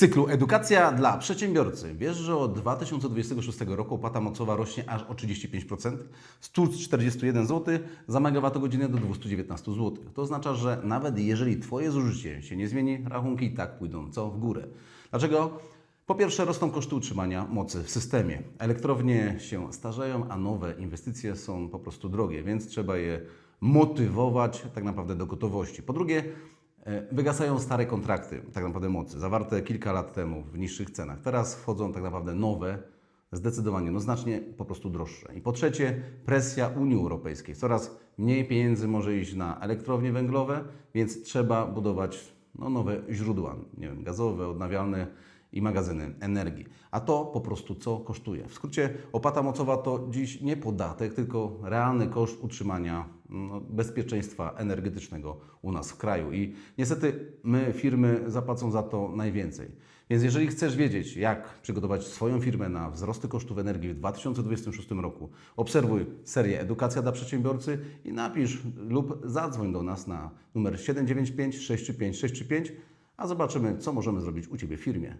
cyklu Edukacja dla przedsiębiorcy. Wiesz, że od 2026 roku opłata mocowa rośnie aż o 35%, z 141 zł za megawattogodzinę do 219 zł. To oznacza, że nawet jeżeli Twoje zużycie się nie zmieni, rachunki i tak pójdą co w górę. Dlaczego? Po pierwsze, rosną koszty utrzymania mocy w systemie. Elektrownie się starzeją, a nowe inwestycje są po prostu drogie, więc trzeba je motywować tak naprawdę do gotowości. Po drugie, wygasają stare kontrakty, tak naprawdę mocy, zawarte kilka lat temu w niższych cenach. Teraz wchodzą tak naprawdę nowe, zdecydowanie, no znacznie po prostu droższe. I po trzecie, presja Unii Europejskiej. Coraz mniej pieniędzy może iść na elektrownie węglowe, więc trzeba budować no, nowe źródła, nie wiem, gazowe, odnawialne i magazyny energii. A to po prostu co kosztuje? W skrócie opłata mocowa to dziś nie podatek, tylko realny koszt utrzymania no, bezpieczeństwa energetycznego u nas w kraju. I niestety my, firmy, zapłacą za to najwięcej. Więc jeżeli chcesz wiedzieć, jak przygotować swoją firmę na wzrosty kosztów energii w 2026 roku, obserwuj serię Edukacja dla Przedsiębiorcy i napisz lub zadzwoń do nas na numer 795 6565, a zobaczymy, co możemy zrobić u Ciebie w firmie.